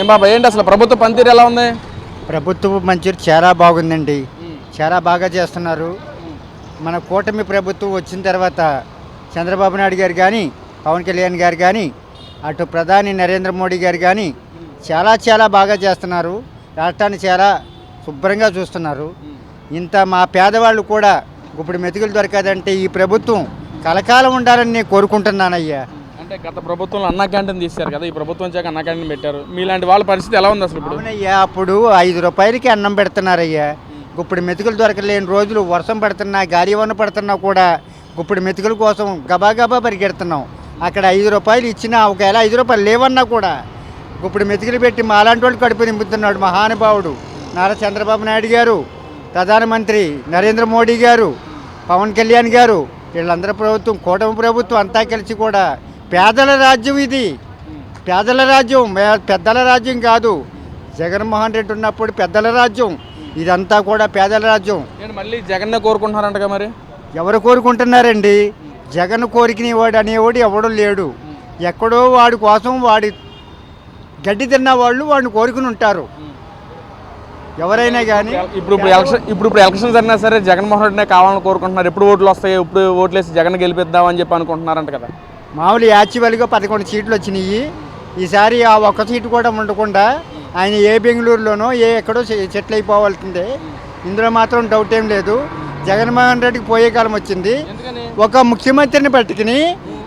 ఏం బాబా ఏంటి అసలు ప్రభుత్వ పనితీరు ఎలా ఉంది? ప్రభుత్వ మంచి చాలా బాగుందండి. చాలా బాగా చేస్తున్నారు. మన కూటమి ప్రభుత్వం వచ్చిన తర్వాత చంద్రబాబు నాయుడు గారు కానీ పవన్ కళ్యాణ్ గారు కానీ అటు ప్రధాని నరేంద్ర మోడీ గారు కానీ చాలా చాలా బాగా చేస్తున్నారు. రాష్ట్రాన్ని చాలా శుభ్రంగా చూస్తున్నారు. ఇంత మా పేదవాళ్ళు కూడా ఇప్పుడు మెతుకులు దొరకదంటే ఈ ప్రభుత్వం కలకాలం ఉండాలని నేను కోరుకుంటున్నానయ్యా. అంటే గత ప్రభుత్వంలో అన్నా క్యాంటీన్ తీశారు కదా ఈ ప్రభుత్వం చేక అన్నా క్యాంటీన్ పెట్టారు. మీలాంటి వాళ్ళ పరిస్థితి ఎలా ఉంది అసలు ఇప్పుడు? అవునయ్యా అప్పుడు ఐదు రూపాయలకి అన్నం పెడుతున్నారయ్యా. ఇప్పుడు మెతుకులు దొరకలేని రోజులు వర్షం పడుతున్నా గాలి వన పడుతున్నా కూడా ఇప్పుడు మెతుకుల కోసం గబా గబా పరిగెడుతున్నాం. అక్కడ ఐదు రూపాయలు ఇచ్చినా ఒకవేళ ఐదు రూపాయలు లేవన్నా కూడా ఇప్పుడు మెతుకులు పెట్టి మాలాంటి వాళ్ళు కడుపు నింపుతున్నాడు మహానుభావుడు నారా చంద్రబాబు నాయుడు గారు ప్రధానమంత్రి నరేంద్ర మోడీ గారు పవన్ కళ్యాణ్ గారు వీళ్ళందరూ ప్రభుత్వం కూటమి ప్రభుత్వం అంతా కలిసి కూడా పేదల రాజ్యం ఇది. పేదల రాజ్యం పెద్దల రాజ్యం కాదు. జగన్మోహన్ రెడ్డి ఉన్నప్పుడు పెద్దల రాజ్యం. ఇదంతా కూడా పేదల రాజ్యం. మళ్ళీ జగన్నే కోరుకుంటున్నారంటగా మరి? ఎవరు కోరుకుంటున్నారండి? జగన్ కోరికని వాడు అనేవాడు ఎవడో లేడు. ఎక్కడో వాడి కోసం వాడి గడ్డి తిన్న వాళ్ళు వాడిని కోరుకుని ఉంటారు. ఎవరైనా కానీ ఇప్పుడు ఇప్పుడు ఎలక్షన్ ఇప్పుడు ఇప్పుడు ఎలక్షన్ జరిగినా సరే జగన్మోహన్ రెడ్డినే కావాలని కోరుకుంటున్నారు. ఎప్పుడు ఓట్లు వస్తాయి ఇప్పుడు ఓట్లు వేసి జగన్ గెలిపిద్దామని చెప్పి అనుకుంటున్నారంట కదా. మామూలు యాక్చువల్గా పదకొండు సీట్లు వచ్చినాయి. ఈసారి ఆ ఒక్క సీటు కూడా ఉండకుండా ఆయన ఏ బెంగళూరులోనో ఏ ఎక్కడో సెటిల్ అయిపోవాల్సిందే. ఇందులో మాత్రం డౌట్ ఏం లేదు. జగన్మోహన్ రెడ్డికి పోయే కాలం వచ్చింది. ఒక ముఖ్యమంత్రిని పట్టుకుని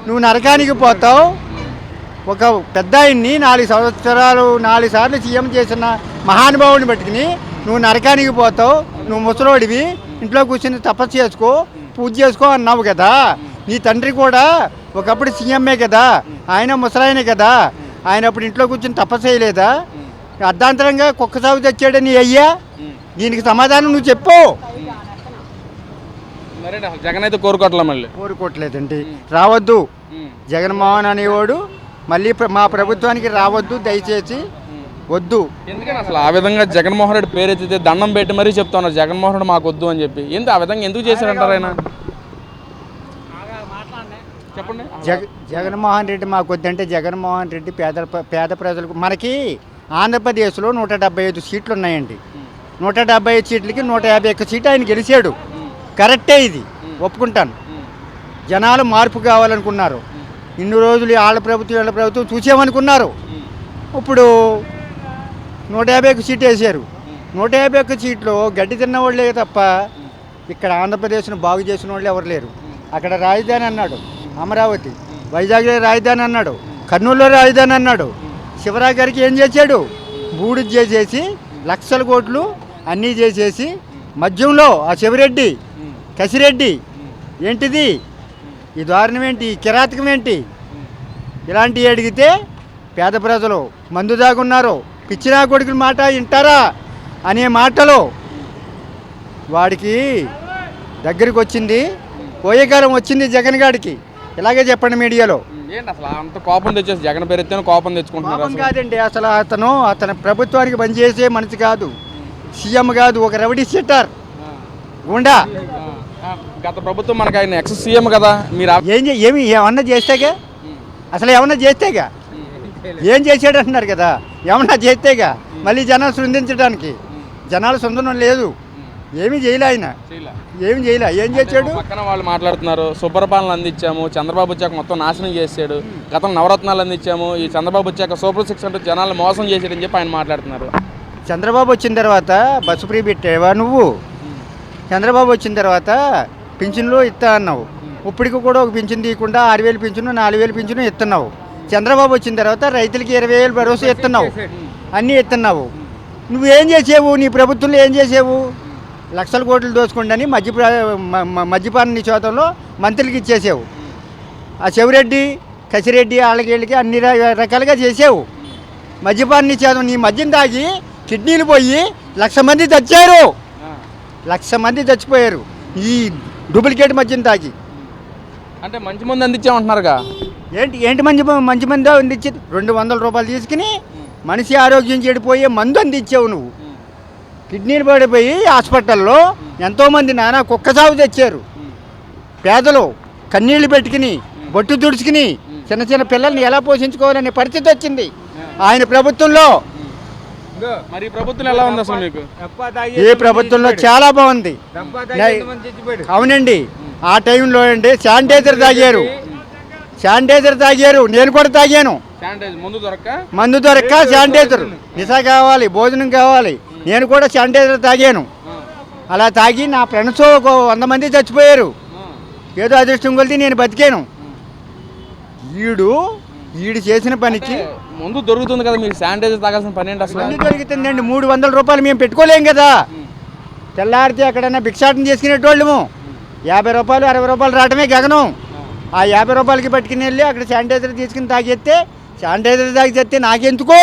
నువ్వు నరకానికి పోతావు. ఒక పెద్ద ఆయన్ని నాలుగు సంవత్సరాలు నాలుగు సార్లు సీఎం చేసిన మహానుభావుని పట్టుకుని నువ్వు నరకానికి పోతావు. నువ్వు ముసలోడివి. ఇంట్లో కూర్చుని తపస్సు చేసుకో పూజ చేసుకో అన్నావు కదా. నీ తండ్రి కూడా ఒకప్పుడు సీఎంఏ కదా ఆయన ముసలాయనే కదా ఆయన అప్పుడు ఇంట్లో కూర్చుని తపస్సు చేయలేదా? అర్ధాంతరంగా కుక్క సాగు తెచ్చాడని అయ్యా? దీనికి సమాధానం నువ్వు చెప్పు. జగన్ అయితే కోరుకోవట్లే మళ్ళీ? కోరుకోవట్లేదండి. రావద్దు. జగన్మోహన్ అనేవాడు మళ్ళీ మా ప్రభుత్వానికి రావద్దు దయచేసి వద్దు. ఎందుకని అసలు ఆ విధంగా జగన్మోహన్ రెడ్డి పేరు ఎత్తితే దండం పెట్టి మరీ చెప్తున్నారు జగన్మోహన్ రెడ్డి మాకు వద్దు అని చెప్పి. ఎందుకు ఆ విధంగా ఎందుకు చేశారంటారు ఆయన? చెప్పండి. జగ జగన్మోహన్ రెడ్డి మాకు వద్దంటే జగన్మోహన్ రెడ్డి పేద పేద ప్రజలకు మనకి ఆంధ్రప్రదేశ్లో నూట డెబ్బై ఐదు సీట్లు ఉన్నాయండి. నూట డెబ్బై ఐదు సీట్లకి నూట యాభై ఒక్క సీట్ ఆయన గెలిచాడు. కరెక్టే ఇది. ఒప్పుకుంటాను. జనాలు మార్పు కావాలనుకున్నారు. ఇన్ని రోజులు వాళ్ళ ప్రభుత్వం వీళ్ళ ప్రభుత్వం చూసామనుకున్నారు. ఇప్పుడు నూట యాభై ఒక్క సీట్ వేసారు. నూట యాభై ఒక్క సీట్లో గడ్డి తిన్నవాళ్ళే తప్ప ఇక్కడ ఆంధ్రప్రదేశ్ను బాగు చేసిన వాళ్ళు ఎవరు లేరు. అక్కడ రాజధాని అన్నాడు. అమరావతి వైజాగ్లో రాజధాని అన్నాడు కర్నూలులో రాజధాని అన్నాడు. శివరాజ్ గారికి ఏం చేశాడు? బూడి చేసేసి లక్షల కోట్లు అన్నీ చేసేసి మధ్యంలో ఆ శివరెడ్డి కసిరెడ్డి ఏంటిది? ఈ దారుణం ఏంటి? ఈ కిరాతకం ఏంటి? ఇలాంటివి అడిగితే పేద ప్రజలు మందు దాగున్నారు పిచ్చినా కొడుకుల మాట వింటారా? అనే మాటలు వాడికి దగ్గరికి వచ్చింది పోయేకాలం వచ్చింది జగన్ గాడికి. ఇలాగే చెప్పండి మీడియాలో. ఏంటి అసలు అంత కోపం తెచ్చేసి జగన్ పేరు కోపం తెచ్చుకుంటున్నారు కాదండి అసలు అతను అతని ప్రభుత్వానికి పనిచేసే మనిషి కాదు. సీఎం కాదు ఒక రౌడీ షీటర్ గుండా గత ప్రభుత్వం మనకి ఆయన ఎక్స్ సీఎం కదా మీరు ఏం ఏమి ఏమన్నా చేస్తేగా? అసలు ఏమన్నా చేస్తేగా? ఏం చేసాడు అంటున్నారు కదా? ఏమన్నా చేస్తేగా? మళ్ళీ జనాలు శృందించడానికి జనాలు సొంతం లేదు. ఏమీ చేయలే ఆయన. ఏమి చేయలే. ఏం చేశాడు? పక్కన వాళ్ళు మాట్లాడుతున్నారు. సుపరిపాలన అందించాము. చంద్రబాబు వచ్చాక మొత్తం నాశనం చేసాడు గతం నవరత్నాలు అందించాము. ఈ చంద్రబాబు వచ్చాక సూపర్ సిక్స్ అంటూ జనాలు మోసం చేసాడని చెప్పి ఆయన మాట్లాడుతున్నారు. చంద్రబాబు వచ్చిన తర్వాత బస్సు ఫ్రీ పెట్టావా నువ్వు? చంద్రబాబు వచ్చిన తర్వాత పింఛన్లు ఇస్తా అన్నావు. ఇప్పటికి కూడా ఒక పింఛన్ తీయకుండా ఆరు వేలు పింఛను నాలుగు వేలు పింఛను ఇస్తున్నావు. చంద్రబాబు వచ్చిన తర్వాత రైతులకి ఇరవై వేలు భరోసా ఇస్తున్నావు. అన్నీ ఇస్తున్నావు. నువ్వేం చేసావు? నీ ప్రభుత్వంలో ఏం చేసావు? లక్షల కోట్లు దోచుకుండని మద్య ప్ర- మ- మ- మద్యపాన నిషేధంలో మంత్రులకి ఇచ్చేసావు. ఆ చెవిరెడ్డి కసిరెడ్డి వాళ్ళకి వీళ్ళకి అన్ని రకాలుగా చేసావు. మద్యపాన నిషేధం నీ మద్యం తాగి కిడ్నీలు పోయి లక్ష మంది చచ్చారు. లక్ష మంది చచ్చిపోయారు ఈ డూప్లికేట్ మద్యం తాగి. అంటే మంచి మంది అందించామంటున్నారుగా? ఏంటి ఏంటి మంచి మంచి మంది అందించి రెండు వందల రూపాయలు తీసుకుని మనిషి ఆరోగ్యం చెడిపోయే మందు అందించావు నువ్వు. కిడ్నీలు పడిపోయి హాస్పిటల్లో ఎంతోమంది నానా కుక్క సాగు తెచ్చారు. పేదలు కన్నీళ్ళు పెట్టుకుని బొట్టు తుడుచుకుని చిన్న చిన్న పిల్లల్ని ఎలా పోషించుకోవాలనే పరిస్థితి వచ్చింది. ఆయన ప్రభుత్వంలో మరి ప్రభుత్వం ఎలా ఉంది అసలు మీకు? ఏ ప్రభుత్వంలో చాలా బాగుంది. అవునండి. ఆ టైంలో అండి శానిటైజర్ తాగారు. శానిటైజర్ తాగారు. నేను కూడా తాగాను. శానిటైజ్ ముందు దొరక్క? మందు దొరక్క శానిటైజర్. నిశా కావాలి భోజనం కావాలి. నేను కూడా శానిటైజర్ తాగాను. అలా తాగి నా ఫ్రెండ్స్ ఒక వంద మంది చచ్చిపోయారు. ఏదో అదృష్టం కొలిది నేను బతికాను. ఈడు ఈడు చేసిన పనికి ముందు దొరుకుతుంది కదా మీకు శానిటైజర్ తాగాల్సిన పని ఏంటి అసలు? దొరుకుతుందండి. మూడు వందల రూపాయలు మేము పెట్టుకోలేం కదా. తెల్లారితే ఎక్కడైనా భిక్షాటం చేసుకునేటోళ్ళము. యాభై రూపాయలు అరవై రూపాయలు రావడమే గగనం. ఆ యాభై రూపాయలకి పట్టుకుని వెళ్ళి అక్కడ శానిటైజర్ తీసుకుని తాగేస్తే శానిటైజర్ తాగి చెప్తే నాకెందుకో?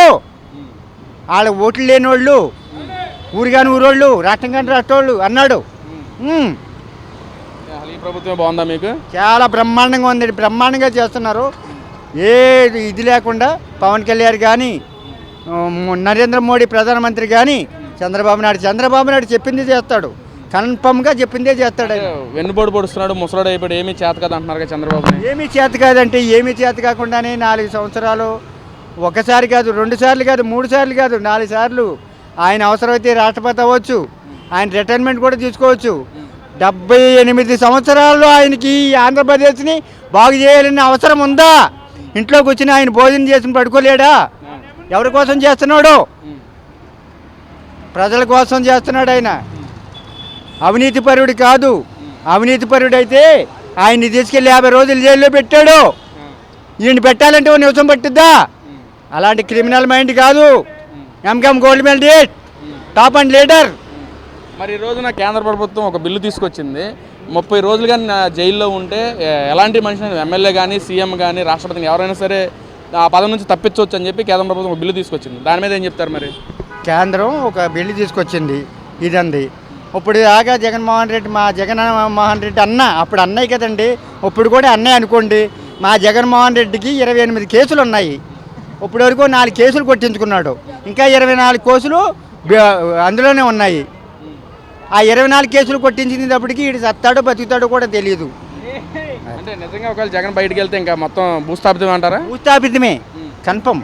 వాళ్ళ ఓట్లు లేని వాళ్ళు ఊరిగాని ఊరోళ్ళు రాష్ట్రం కాని రాష్ట్రోళ్ళు అన్నాడు. అసలు ఈ బాగుందా మీకు? చాలా బ్రహ్మాండంగా ఉంది బ్రహ్మాండంగా చేస్తున్నారు. ఏ ఇది లేకుండా పవన్ కళ్యాణ్ కానీ నరేంద్ర మోడీ ప్రధానమంత్రి కానీ చంద్రబాబు నాయుడు చంద్రబాబు నాయుడు చెప్పింది చేస్తాడు. కన్ఫర్మ్గా చెప్పిందే చేస్తాడు. వెన్నుపోటు పొడుస్తున్నాడు ముసలాడు అయిపోయాడు ఏమీ చేత కదా అంటున్నారు చంద్రబాబు ఏమీ చేత కాదంటే ఏమీ చేత కాకుండానే నాలుగు సంవత్సరాలు ఒకసారి కాదు రెండు సార్లు కాదు మూడు సార్లు కాదు నాలుగు సార్లు ఆయన అవసరమైతే రాష్ట్రపతి అవ్వచ్చు. ఆయన రిటైర్మెంట్ కూడా తీసుకోవచ్చు. డెబ్బై ఎనిమిది సంవత్సరాల్లో ఆయనకి ఈ ఆంధ్రప్రదేశ్ని బాగు చేయాలనే అవసరం ఉందా? ఇంట్లోకి వచ్చిన ఆయన భోజనం చేసి పడుకోలేడా? ఎవరి కోసం చేస్తున్నాడు? ప్రజల కోసం చేస్తున్నాడు ఆయన. అవినీతిపరుడు కాదు. అవినీతిపరుడు అయితే ఆయన్ని తీసుకెళ్ళి యాభై రోజులు జైల్లో పెట్టాడు. ఈయన పెట్టాలంటే ఓ నిమిషం పట్టుద్దా? అలాంటి క్రిమినల్ మైండ్ కాదు. M Com gold medal top and leader మరి ఈ రోజున కేంద్ర ప్రభుత్వం ఒక బిల్లు తీసుకొచ్చింది. ముప్పై రోజులుగా నా జైల్లో ఉంటే ఎలాంటి మనిషిని ఎమ్మెల్యే కానీ సీఎం కానీ రాష్ట్రపతిని ఎవరైనా సరే ఆ పదం నుంచి తప్పించవచ్చు అని చెప్పి కేంద్ర ప్రభుత్వం ఒక బిల్లు తీసుకొచ్చింది. దాని మీద ఏం చెప్తారు మరి? కేంద్రం ఒక బిల్లు తీసుకొచ్చింది. ఇదండి ఇప్పుడు దాకా జగన్మోహన్ రెడ్డి మా జగన్ మోహన్ రెడ్డి అన్న అప్పుడు అన్నయ్య కదండి. ఇప్పుడు కూడా అన్నయ్య అనుకోండి. మా జగన్మోహన్ రెడ్డికి ఇరవై ఎనిమిది కేసులు ఉన్నాయి ఇప్పుడు వరకు నాలుగు కేసులు కొట్టించుకున్నాడు. ఇంకా ఇరవై నాలుగు కేసులు అందులోనే ఉన్నాయి. ఆ ఇరవై నాలుగు కేసులు కొట్టించినప్పటికీ ఇటు సత్తాడో బతుకుతాడో కూడా తెలియదు అంటే నిజంగా ఒకవేళ జగన్ బయటికి వెళ్తే ఇంకా మొత్తం భూస్థాపితం అంటారా? భూస్థాపితమే. కన్ఫర్మ్.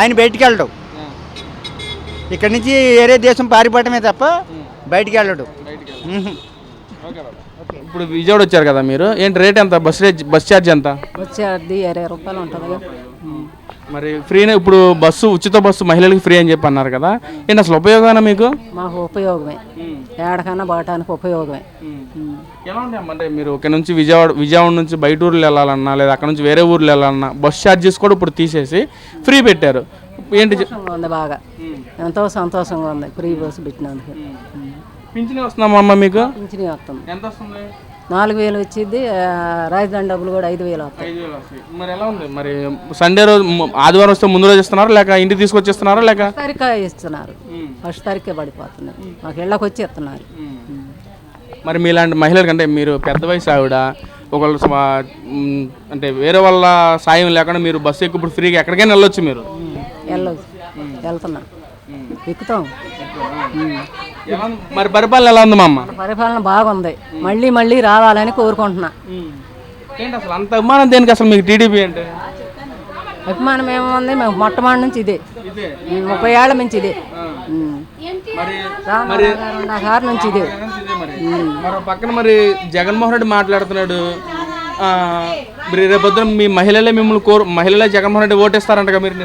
ఆయన బయటికి వెళ్ళడు. ఇక్కడి నుంచి వేరే దేశం పారిపోవటమే తప్ప బయటికి వెళ్ళడు. ఇప్పుడు విజయవాడ వచ్చారు కదా మీరు. ఏంటి రేట్ ఎంత? బస్ రేట్ బస్ ఛార్జ్ ఎంత? వచ్చే అది ఇరవై రూపాయలు ఉంటుంది మరి ఫ్రీనే ఇప్పుడు బస్సు ఉచిత బస్సు మహిళలకు ఫ్రీ అని చెప్పి అన్నారు కదా. ఏంటి అసలు ఉపయోగమేనా మీకు? మాకు ఉపయోగమే. ఏడకన్నా బాటానికి ఉపయోగమే. ఎలా ఉంది అమ్మ? అంటే మీరు ఇక్కడ నుంచి విజయవాడ విజయవాడ నుంచి బయట ఊర్లు వెళ్ళాలన్నా లేదా అక్కడ నుంచి వేరే ఊర్లు వెళ్ళాలన్నా బస్ ఛార్జెస్ కూడా ఇప్పుడు తీసేసి ఫ్రీ పెట్టారు. ఏంటి ఉంది బాగా. ఎంతో సంతోషంగా ఉంది ఫ్రీ బస్సు పెట్టినందుకు. పింఛన్ వస్తుందమ్మా అమ్మ మీకు? పింఛనీ వస్తుంది. ఎంత వస్తుంది? నాలుగు వేలు వచ్చింది రాజధాని డబ్బులు కూడా ఐదు వేలు మరి ఎలా ఉంది? మరి సండే రోజు ఆదివారం వస్తే ముందు రోజు ఇస్తున్నారా? లేక ఇంటికి తీసుకొచ్చిస్తున్నారా? లేక తారీఖు ఇస్తున్నారు. ఫస్ట్ తారీఖే పడిపోతుంది మాకు ఇళ్ళకి వచ్చి ఇస్తున్నారు. మరి మీలాంటి మహిళలకు అంటే మీరు పెద్ద వయసు ఆవిడ ఒకళ్ళు అంటే వేరే వాళ్ళ సాయం లేకుండా మీరు బస్సు ఎక్కి ఇప్పుడు ఫ్రీగా ఎక్కడికైనా వెళ్ళొచ్చు మీరు. వెళ్ళొచ్చు. వెళ్తున్నాం. ఎక్కుతాం? మరి పరిపాలన ఎలా ఉంది మా అమ్మ? పరిపాలన బాగుంది. మళ్ళీ మళ్ళీ రావాలని కోరుకుంటున్నా. ఏంటి అసలు అంత అభిమానం దేనికి అసలు మీకు టీడీపీ అంటే? అభిమానం ఏముంది? మేము మొట్టమొదటి నుంచి ఇదే. ముప్పై ఏళ్ళ నుంచి ఇదే. రామారావు నుంచి ఇదే. మరో. పక్కన మరి జగన్మోహన్ రెడ్డి మాట్లాడుతున్నాడు. రేపొద్దున మీ మహిళలే మిమ్మల్ని కోరు మహిళలే జగన్మోహన్ రెడ్డి ఓటేస్తారంట మీరు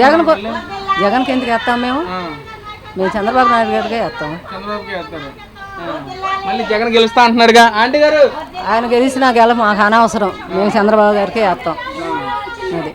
జగన్ జగన్కి ఎందుకు వేస్తాం మేము? మేము చంద్రబాబు నాయుడు గారికి వేస్తాం చంద్రబాబుకి వేస్తారు ఆ. మళ్ళీ జగన్ గెలుస్తా అంటున్నారుగా ఆంటీ గారు? ఆయన గెలిచినా గెల మాకు అనవసరం. మేము చంద్రబాబు గారికి వేస్తాం అది.